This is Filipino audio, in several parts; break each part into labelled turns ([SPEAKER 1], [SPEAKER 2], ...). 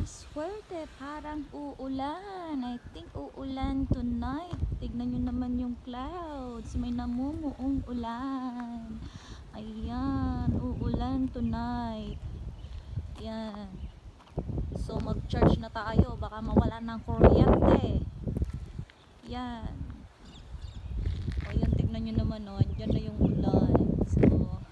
[SPEAKER 1] Napakaswerte, parang uulan. I think uulan tonight. Tignan nyo naman yung clouds. May namumuong ulan. Ayan, uulan tonight. Yan. So mag-charge na tayo. Baka mawala ng kuryente. Yan. O yan, tignan nyo naman o. Andyan na yung ulan. So,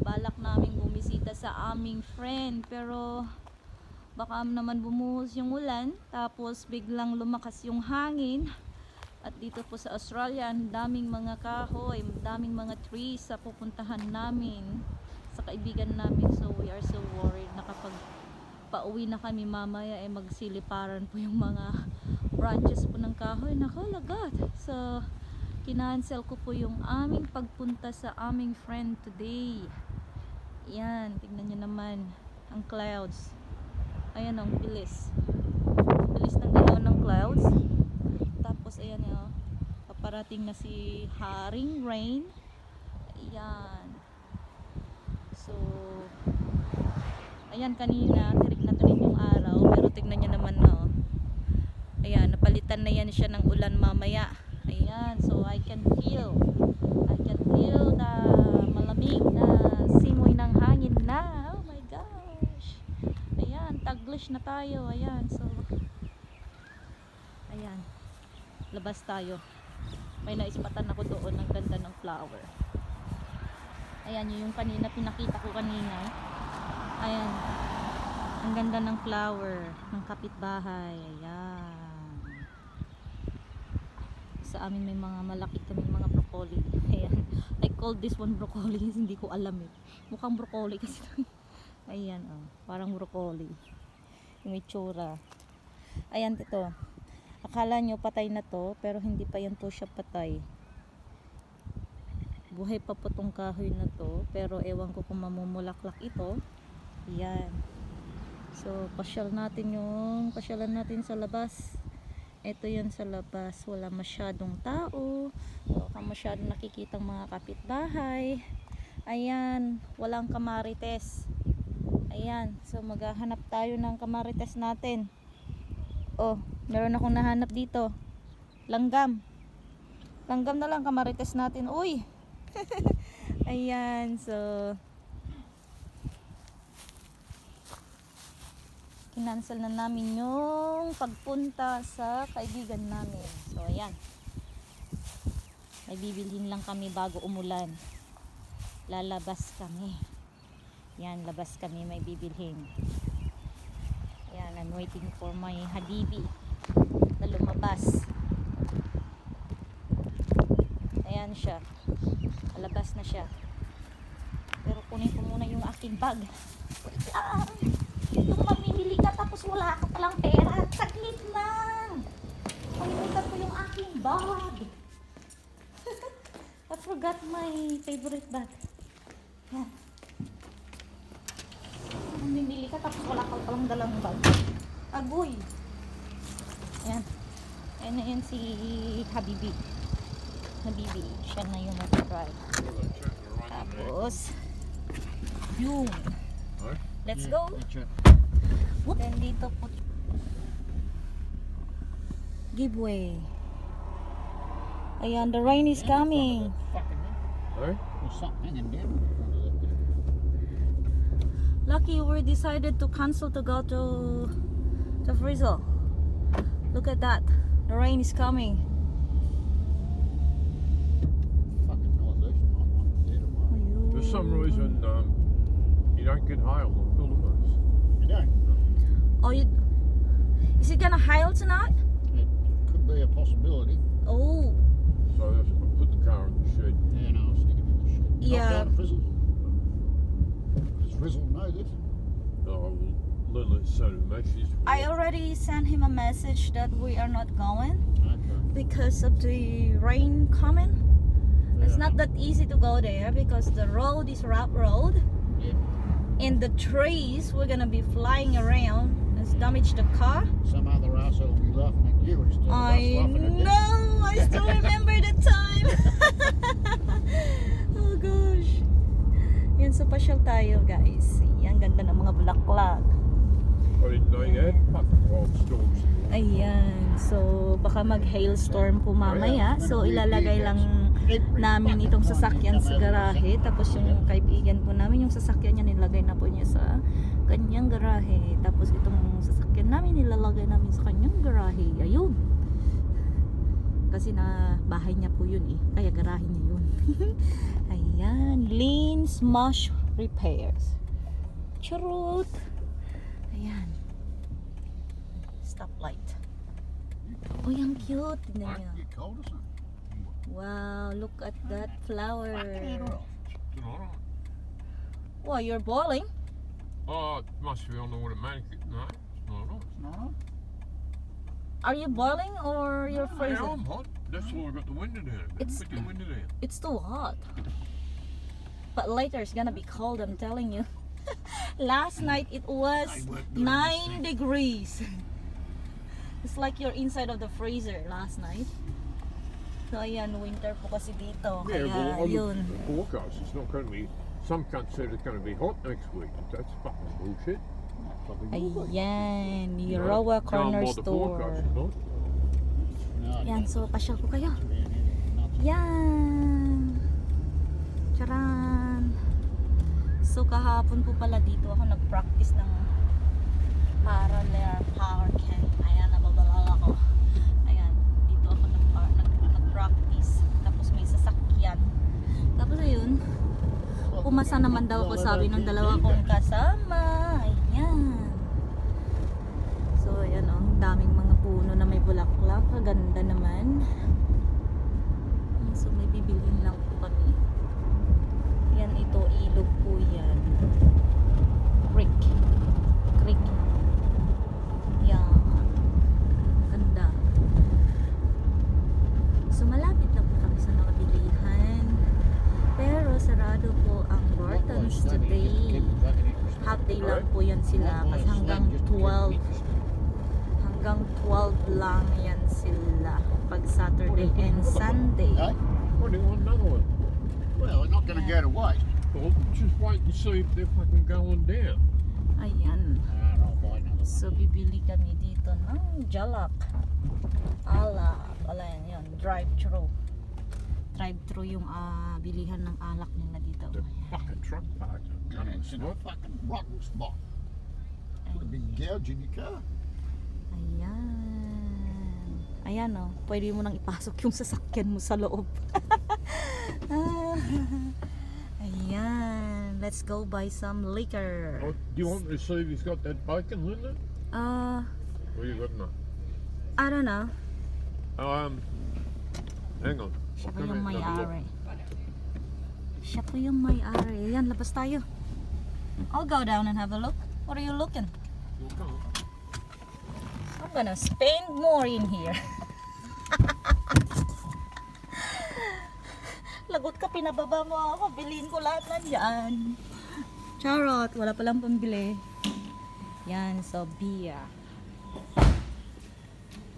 [SPEAKER 1] balak namin bumisita sa aming friend. Pero, baka naman bumuhos yung ulan. Tapos, biglang lumakas yung hangin. At dito po sa Australia, ang daming mga kahoy, daming mga trees sa pupuntahan namin sa kaibigan namin. So, we are so worried na kapag pauwi na kami mamaya, eh magsiliparan po yung mga branches po ng kahoy. Nako, lagat. So, kinancel ko po yung aming pagpunta sa aming friend today. Yan, tignan nyo naman ang clouds. Ayan ang bilis. Bilis ng galaw ng clouds. Tapos ayan oh, paparating na si Haring Rain. Ayan. So, ayan kanina, tirik na tuloy yung araw. Pero tignan nyo naman no. Ayan, napalitan na yan siya ng ulan mamaya. Ayan, so I can feel I can feel the malamig na simoy ng hangin na. Oh my gosh. Ayan, taglish na tayo. Ayan, so Ayan. Labas tayo. May naispatan ako doon ng ganda ng flower. Ayan, yun yung kanina pinakita ko kanina. Ayan. Ang ganda ng flower ng kapitbahay. Ayan. Sa amin may mga malaki kami mga broccoli. Ayan. I call this one broccoli. Hindi ko alam eh. Mukhang broccoli kasi. Ayan oh. Parang broccoli. Yung itsura. Ayan ito. Akala nyo patay na to, pero hindi pa yan po siya patay. Buhay pa po tong kahoy na to, pero ewan ko kung mamumulaklak ito. Yan. So, pasyal natin yung, pasyalan natin sa labas. Ito yan sa labas. Wala masyadong tao. Wala masyadong nakikitang mga kapitbahay. Ayan. Walang kamarites. Ayan. So, maghahanap tayo ng kamarites natin. Oh, meron akong nahanap dito. Langgam. Langgam na lang kamarites natin. Uy! Ayan, so kinansel na namin yung pagpunta sa kaibigan namin. So, ayan. May bibilhin lang kami bago umulan. Lalabas kami. Yan, labas kami may bibilhin. Ayan, I'm waiting for my habibi na lumabas. Ayan siya. Alabas na siya. Pero kunin ko muna yung aking bag. Ah, kung mamimili ka tapos wala ka palang pera, saglit lang. Kalimutan ko yung aking bag. I forgot my favorite bag. Yan. Tapos wala ka palang dalang bag. Agoy. Ayan. Ayan na yan si Habibi. Habibi. Siya na yung mag-drive. Tapos, yung. Let's go. Then dito po. Give way. Ayan, the rain is coming.
[SPEAKER 2] Sorry?
[SPEAKER 3] There's something hanging down.
[SPEAKER 1] Lucky we decided to cancel to go to to Frizzle. Look at that. The rain is coming.
[SPEAKER 3] Fucking northeast. I'm not there tomorrow.
[SPEAKER 2] For some reason, um, you don't get hail on Philippines.
[SPEAKER 3] You don't.
[SPEAKER 1] Oh, you, is it gonna hail tonight?
[SPEAKER 3] It could be a possibility.
[SPEAKER 1] Oh,
[SPEAKER 2] So I put the car in the shed.
[SPEAKER 3] Yeah, no, I'll stick it in the shed. Not
[SPEAKER 1] Yeah.
[SPEAKER 3] Down to Frizzle. Know this?
[SPEAKER 2] No, I will let it so to make.
[SPEAKER 1] I already sent him a message that we are not going
[SPEAKER 3] Okay.
[SPEAKER 1] because of the rain coming. It's not that easy to go there because the road is rough road.
[SPEAKER 3] Yeah.
[SPEAKER 1] And the trees we're gonna be flying around. It's damaged the car.
[SPEAKER 3] Some other arsehole will be laughing at you instead of us
[SPEAKER 1] I
[SPEAKER 3] laughing at them.
[SPEAKER 1] know. I still remember the time. Yan sa pasyal tayo, guys. Yan ganda ng mga bulaklak.
[SPEAKER 2] The
[SPEAKER 1] Ayan. So, baka mag-hailstorm po mamaya. So, ilalagay lang namin itong sasakyan sa garahe. Tapos yung kaibigan po namin, yung sasakyan niya nilagay na po niya sa kanyang garahe. Tapos itong sasakyan namin nilalagay namin sa kanyang garahe. Ayun. Kasi na bahay niya po yun eh. Kaya garahe niya yun. Ayan. Lean Smash Repairs. Charot. Ayan. Stoplight. Oh, yung cute. Tingnan
[SPEAKER 3] Might
[SPEAKER 1] niyo.
[SPEAKER 3] get cold or something.
[SPEAKER 1] Wow, look at that flower.
[SPEAKER 3] Fucking hell, right.
[SPEAKER 2] Tonight.
[SPEAKER 1] Wow, you're bowling?
[SPEAKER 2] Oh, uh, it must be on the automatic. No, it's not on.
[SPEAKER 3] It's not on.
[SPEAKER 1] Are you boiling or you're
[SPEAKER 2] Yeah,
[SPEAKER 1] freezing?
[SPEAKER 2] I'm hot. That's why I got the window down.
[SPEAKER 1] It's-
[SPEAKER 2] Put the window down.
[SPEAKER 1] It's too hot. But later it's gonna be cold, I'm telling you. Last night it was
[SPEAKER 3] I worked good on this
[SPEAKER 1] 9 degrees. It's like you're inside of the freezer last night. So ayan, winter po kasi dito.
[SPEAKER 2] Yeah,
[SPEAKER 1] Kaya
[SPEAKER 2] well, on
[SPEAKER 1] yun.
[SPEAKER 2] the forecast, it's not going to be. Some cunt said it's going to be hot next week. That's fucking bullshit. Fucking bullshit.
[SPEAKER 1] Ayan,
[SPEAKER 2] You know,
[SPEAKER 1] Eurawa
[SPEAKER 2] go on
[SPEAKER 1] Corner
[SPEAKER 2] by
[SPEAKER 1] Store.
[SPEAKER 2] forecast, you?
[SPEAKER 3] No,
[SPEAKER 1] Yan, so pasyal po kayo.
[SPEAKER 3] it's around.
[SPEAKER 1] Yan. So kahapon po pala dito ako nag-practice ng parallel power can. Ayan, nababalala ko. Ayan, dito ako nag- nag-practice. Tapos may sasakyan. Tapos ayun, pumasa naman daw ako sabi ng dalawa kong kasama. Ayan. So ayan oh, ang daming mga puno na may bulaklak. Kaganda naman. So may bibilhin lang po kami. Yan ito, ilog po yan. Creek. Creek. Yan. Ganda. So malapit na po kami sa nakabilihan. Pero sarado po ang Bartons today. Half day lang po yan sila kasi hanggang 12 hanggang 12 lang yan sila pag Saturday and Sunday.
[SPEAKER 3] Well, we're not going to go to waste.
[SPEAKER 2] Well, just wait and see if they're fucking going down.
[SPEAKER 1] Ayan.
[SPEAKER 3] Ah.
[SPEAKER 1] So, bibili kami dito ng jalak. Alak. Wala yan yun. Drive-thru. Drive-thru yung ah, bilihan ng alak nila dito.
[SPEAKER 2] The fucking truck.
[SPEAKER 3] Yeah, it's in a fucking rotten spot. Put a big gouge in your car.
[SPEAKER 1] Ayan. Ayan o. Pwede mo nang ipasok yung sasakyan mo sa loob. Ah. Ayan. Let's go buy some liquor.
[SPEAKER 2] Oh, do you want to see if he's got that bacon, Linda?
[SPEAKER 1] Uh,
[SPEAKER 2] Or you got now?
[SPEAKER 1] I don't know.
[SPEAKER 2] Um, hang on.
[SPEAKER 1] Siya
[SPEAKER 2] I'll
[SPEAKER 1] po
[SPEAKER 2] come
[SPEAKER 1] yung
[SPEAKER 2] and have a look.
[SPEAKER 1] may-ari. Siya po yung may-ari. Ayan, labas tayo. I'll go down and have a look. What are you looking?
[SPEAKER 2] Come.
[SPEAKER 1] I'm gonna spend more in here. pinababa mo ako. Bilhin ko lahat na dyan. Charot, wala palang pambili. Yan, so beer.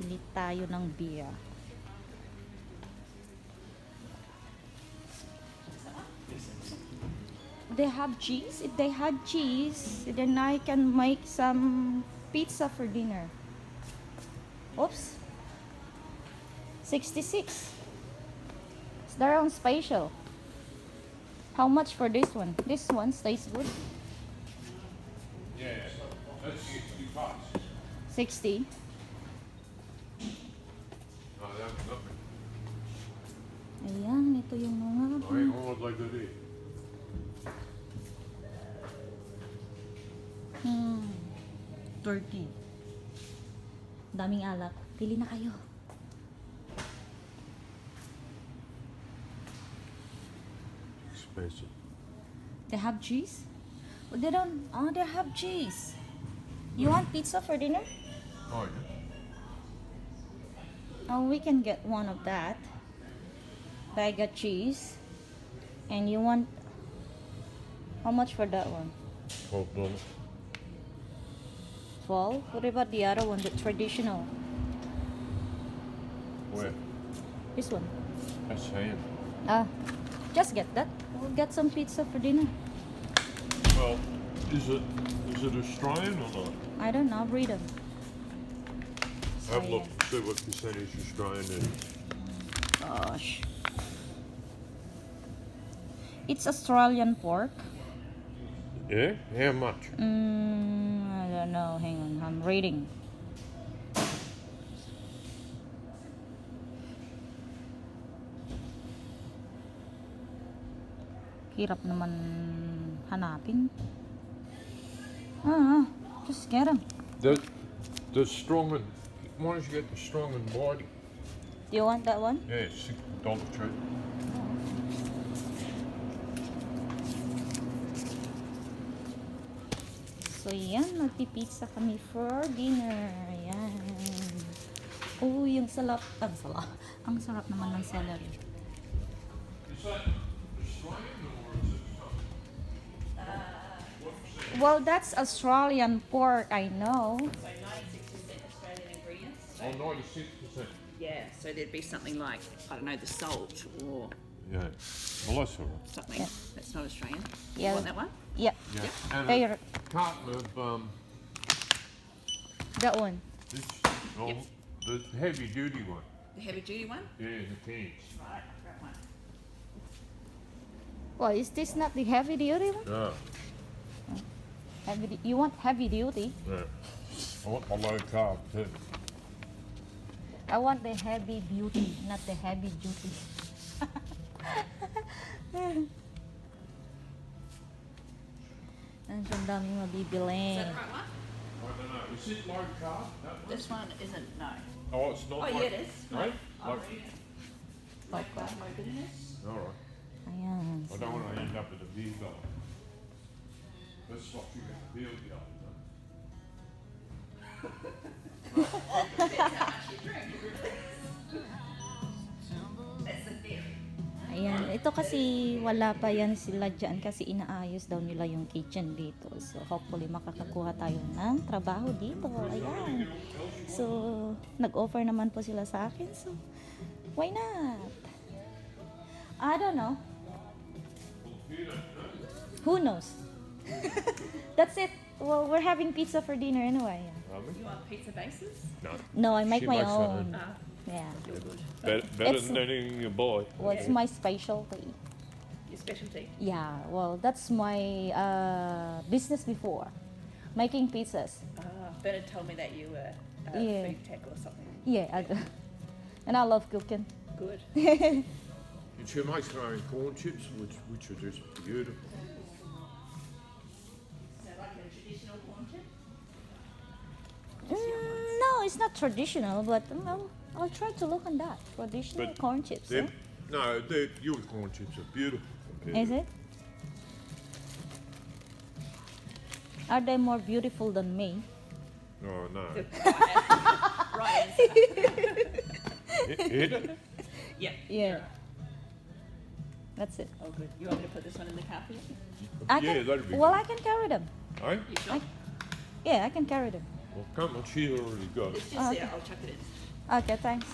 [SPEAKER 1] Bili tayo ng beer. They have cheese? If they had cheese, then I can make some pizza for dinner. Oops. 66. It's their own special. How much for this one? This one stays good.
[SPEAKER 2] Yeah, that's 60 bucks.
[SPEAKER 1] 60.
[SPEAKER 2] No, that's nothing.
[SPEAKER 1] Ayan, ito yung mga...
[SPEAKER 2] I ain't all like that is.
[SPEAKER 1] Hmm. 30. Daming alak. Pili na kayo.
[SPEAKER 2] Expensive.
[SPEAKER 1] They have cheese? Oh, they don't... Oh, they have cheese. You want pizza for dinner?
[SPEAKER 2] Oh, yeah.
[SPEAKER 1] Oh, we can get one of that. Bag of cheese. And you want how much for that one?
[SPEAKER 2] Twelve dollars.
[SPEAKER 1] 12? What about the other one, the traditional?
[SPEAKER 2] Where?
[SPEAKER 1] This one.
[SPEAKER 2] That's ham.
[SPEAKER 1] Ah, just get that. We'll get some pizza for dinner.
[SPEAKER 2] Well, Is it is it Australian or not?
[SPEAKER 1] I don't know, read them.
[SPEAKER 2] Have a look, see what percentage Australian is.
[SPEAKER 1] Gosh. It's Australian pork.
[SPEAKER 2] Yeah? How much?
[SPEAKER 1] Mm, I don't know. Hang on, I'm reading. Hirap naman hanapin. Ah, just get them.
[SPEAKER 2] The the strong and why don't you get the strong and mighty?
[SPEAKER 1] Do you want that one?
[SPEAKER 2] Yeah, six dollar tree.
[SPEAKER 1] So yan, magpipizza kami for dinner. Yan. Oh, yung salap. Ang salap. Ang sarap naman ng celery.
[SPEAKER 2] Is
[SPEAKER 1] Well, that's Australian pork, I know.
[SPEAKER 4] So 96% Australian ingredients.
[SPEAKER 2] Oh, 96 percent.
[SPEAKER 4] Yeah, so there'd be something like, I don't know, the salt or
[SPEAKER 2] Yeah. Well that's all right.
[SPEAKER 4] something
[SPEAKER 1] Yeah.
[SPEAKER 4] that's not Australian.
[SPEAKER 1] Yeah.
[SPEAKER 4] You want that one?
[SPEAKER 1] Yeah,
[SPEAKER 2] Yeah. And
[SPEAKER 1] there,
[SPEAKER 2] a carton of um
[SPEAKER 1] that one.
[SPEAKER 2] this oh,
[SPEAKER 4] Yep.
[SPEAKER 2] the heavy duty one.
[SPEAKER 4] The heavy duty one?
[SPEAKER 2] Yeah, the cans.
[SPEAKER 4] Right, grab one.
[SPEAKER 1] Well, is this not the heavy duty one?
[SPEAKER 2] No.
[SPEAKER 1] Heavy, du- you want heavy duty?
[SPEAKER 2] Yeah. I want the low carb too.
[SPEAKER 1] I want the heavy beauty, not the heavy duty. Ang daming
[SPEAKER 4] Is
[SPEAKER 1] mabibili.
[SPEAKER 4] that the right one?
[SPEAKER 2] I don't know. Is it low carb? That one?
[SPEAKER 4] This one isn't, no.
[SPEAKER 2] Oh, it's not.
[SPEAKER 4] Oh, oh
[SPEAKER 2] like,
[SPEAKER 4] yeah, it is.
[SPEAKER 2] No?
[SPEAKER 4] I'll
[SPEAKER 2] Like,
[SPEAKER 4] read it.
[SPEAKER 1] Oh,
[SPEAKER 4] Like
[SPEAKER 1] God.
[SPEAKER 4] low bitterness.
[SPEAKER 2] all right.
[SPEAKER 1] Ayan.
[SPEAKER 2] I don't want to end up at a beer garden. The beer garden. huh?
[SPEAKER 4] That's the theory.
[SPEAKER 1] Ayan, ito kasi wala pa yan sila dyan kasi inaayos daw nila yung kitchen dito. So hopefully makakakuha tayo ng trabaho dito. Ayan. So nag-offer naman po sila sa akin. So why not? I don't know. Who knows? That's it. Well, we're having pizza for dinner anyway.
[SPEAKER 4] You want pizza bases?
[SPEAKER 2] No.
[SPEAKER 1] No, I make
[SPEAKER 2] She
[SPEAKER 1] my
[SPEAKER 2] makes her
[SPEAKER 1] own.
[SPEAKER 4] Ah,
[SPEAKER 1] Yeah.
[SPEAKER 4] you're.
[SPEAKER 2] Better, better
[SPEAKER 1] It's-
[SPEAKER 2] than anything you buy.
[SPEAKER 1] Well, it's my specialty.
[SPEAKER 4] Your specialty?
[SPEAKER 1] Yeah, well, that's my uh, business before, making pizzas.
[SPEAKER 4] Ah, Bernard told me that you were uh,
[SPEAKER 1] Yeah.
[SPEAKER 4] food tech or something.
[SPEAKER 1] Yeah, I do. and I love cooking.
[SPEAKER 4] Good.
[SPEAKER 2] And she makes her own corn chips, which which are just beautiful.
[SPEAKER 1] It's not traditional, but well, I'll try to look on that traditional
[SPEAKER 2] But
[SPEAKER 1] corn chips.
[SPEAKER 2] Them,
[SPEAKER 1] eh?
[SPEAKER 2] no, they're- your corn chips are beautiful. compared
[SPEAKER 1] Is
[SPEAKER 2] to-
[SPEAKER 1] it? Are they more beautiful than me?
[SPEAKER 2] Oh no.
[SPEAKER 4] Right answer.
[SPEAKER 2] Hit- hit it?
[SPEAKER 4] Yep.
[SPEAKER 1] Yeah. That's it.
[SPEAKER 4] Oh, good. You want me to put this one in the car for you?
[SPEAKER 1] I
[SPEAKER 2] yeah,
[SPEAKER 1] can,
[SPEAKER 2] that'd be
[SPEAKER 1] well,
[SPEAKER 2] good.
[SPEAKER 1] I can carry them.
[SPEAKER 2] Hey?
[SPEAKER 4] You sure?
[SPEAKER 1] Yeah, I can carry them.
[SPEAKER 2] Well, come on, she's already got it.
[SPEAKER 4] It's just there.
[SPEAKER 1] okay.
[SPEAKER 4] I'll chuck it in.
[SPEAKER 1] Okay, thanks.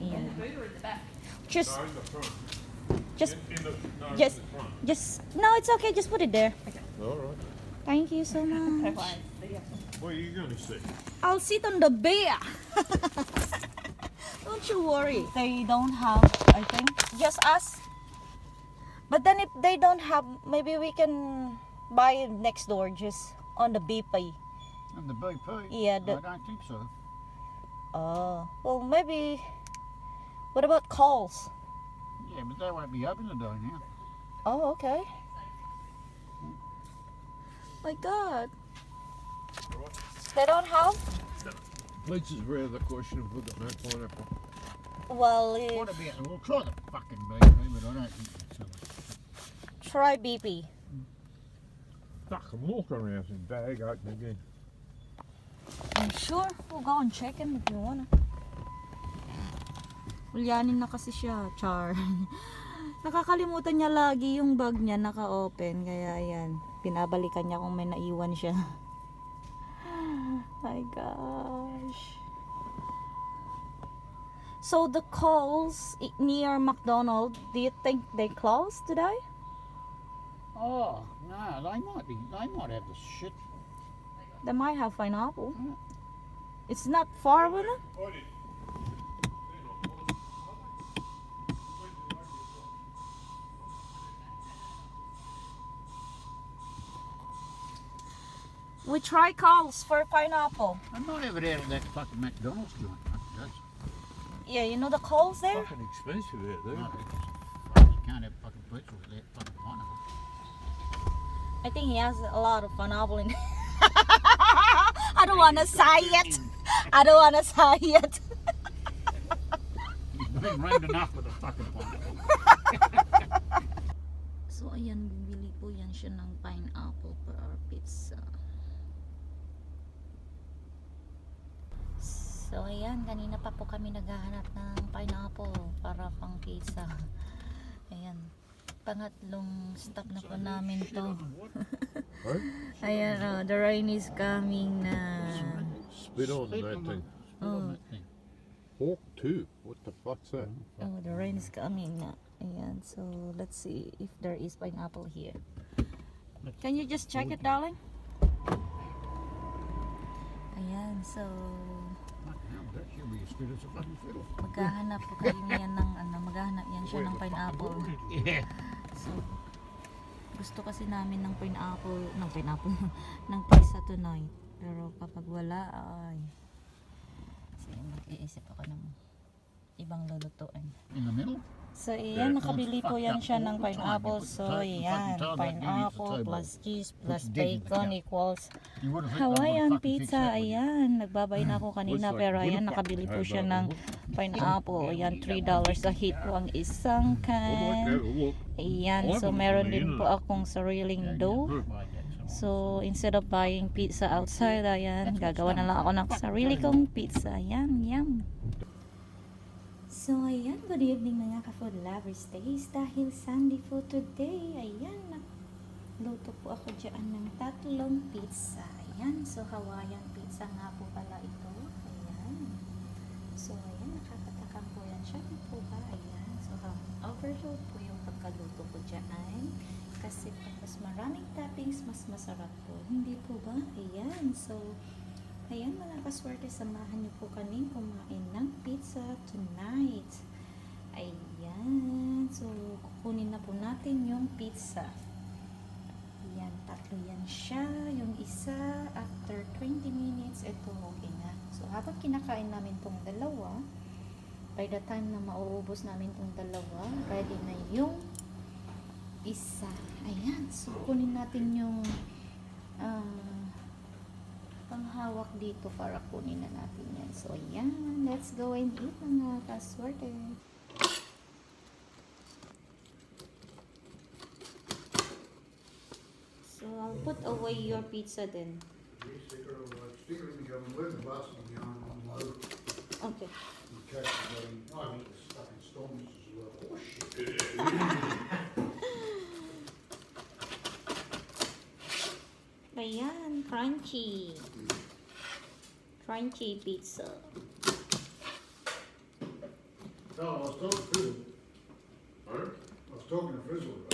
[SPEAKER 1] Yeah.
[SPEAKER 4] In the boot or in the back?
[SPEAKER 1] Just,
[SPEAKER 2] No, in the front.
[SPEAKER 1] just,
[SPEAKER 2] In, in the, no,
[SPEAKER 1] just,
[SPEAKER 2] in the front.
[SPEAKER 1] just. No, it's okay. Just put it there. Okay.
[SPEAKER 2] All right.
[SPEAKER 1] Thank you so much.
[SPEAKER 4] Fine. See.
[SPEAKER 2] What are you going to see?
[SPEAKER 1] I'll sit on the bear. don't you worry. They don't have, I think, just us. But then if they don't have, maybe we can buy it next door, just on the BP.
[SPEAKER 3] And the BP?
[SPEAKER 1] Yeah, the-
[SPEAKER 3] I don't think so.
[SPEAKER 1] Oh, well, maybe. What about calls?
[SPEAKER 3] Yeah, but they won't be open today now.
[SPEAKER 1] Oh, okay. My God. They don't have.
[SPEAKER 2] Lisa's rather question if we've got no pineapple.
[SPEAKER 1] Well,
[SPEAKER 3] What about, we'll try the fucking BP, but I don't think it's uh,
[SPEAKER 1] try BP.
[SPEAKER 2] Fuck, I'm walking around in bag open again.
[SPEAKER 1] I'm sure. We'll go and check him if you wanna. Ulyanin na kasi siya, Char. Nakakalimutan niya lagi yung bag niya naka-open. Kaya ayan, pinabalikan niya kung may naiwan siya. My gosh. So the calls near McDonald, do you think they closed today?
[SPEAKER 3] Oh, no, they might be, they might have the shit.
[SPEAKER 1] They might have pineapple.
[SPEAKER 3] Mm.
[SPEAKER 1] It's not far, wala? We try calls for pineapple.
[SPEAKER 3] I'm not ever out of that fucking McDonald's joint. That's
[SPEAKER 1] Yeah, you know the calls there?
[SPEAKER 2] Fucking expensive out there.
[SPEAKER 3] no, you can't have fucking pizza without fucking pineapple.
[SPEAKER 1] I think he has a lot of pineapple in I don't want to say it. I don't want to say it.
[SPEAKER 3] He's been rained enough with a fucking pineapple.
[SPEAKER 1] So ayan, bumili po yan siya ng pineapple for our pizza. So ayan, kanina pa po kami naghahanap ng pineapple para pang pizza. Ayan, pangatlong stop na po namin to.
[SPEAKER 2] Right?
[SPEAKER 1] Ayan, oh, the rain is coming na.
[SPEAKER 2] Spit on
[SPEAKER 3] Spit
[SPEAKER 2] that thing.
[SPEAKER 3] thing.
[SPEAKER 2] Hawk too. What the fuck's that?
[SPEAKER 1] Oh, the rain is coming na. Ayan, so let's see if there is pineapple here. Can you just check it, darling? Ayan, so maghahanap po kayo yan ng ano, maghahanap yan siya ng pineapple.
[SPEAKER 3] Yeah.
[SPEAKER 1] So, gusto kasi namin ng pineapple, ng pineapple, ng pizza tonight. Pero kapag wala, ay, sige, mag-iisip ako ng ibang lulutuin.
[SPEAKER 3] In the middle?
[SPEAKER 1] So,
[SPEAKER 3] Yeah,
[SPEAKER 1] nakabili po yan siya ng pineapple. So,
[SPEAKER 3] table
[SPEAKER 1] pineapple plus cheese plus bacon equals Hawaiian pizza. Ayan, nagbabay na ako kanina pero ayan, nakabili po siya ng pineapple. Ayan, $3 a hit po ang isang can. Ayan, so meron din po akong sariling dough. So, instead of buying pizza outside, ayan, gagawa na lang ako ng sarili kong pizza. Ayan, yum. So, ayan, good evening mga ka-food lovers days. Dahil Sunday food today, ayan, luto po ako dyan ng tatlong pizza. Ayan, so Hawaiian pizza nga po pala ito. Ayan. So, ayan, nakakatakam po yan. Siya po ba? Ayan. So, um, overload po yung pagkaluto ko dyan. Kasi pag mas maraming toppings, mas masarap po. Hindi po ba? Ayan. So, ayan mga kaswerte, samahan niyo po kami kumain ng pizza tonight. Ayan. So, kukunin na po natin yung pizza. Ayan, tatlo yan siya. Yung isa, after 20 minutes, ito okay na. So, habang kinakain namin tong dalawa, by the time na mauubos namin tong dalawa, ready na yung isa. Ayan, so kunin natin yung ah, panghawak dito para kunin na natin yan. So, ayan, let's go and eat mga kaswerte. So, I'll put away your pizza then.
[SPEAKER 5] Sticker in shit.
[SPEAKER 1] Ayan, crunchy. Crunchy pizza.
[SPEAKER 5] I was talking to Frizzle? I was talking to Frizzle, right?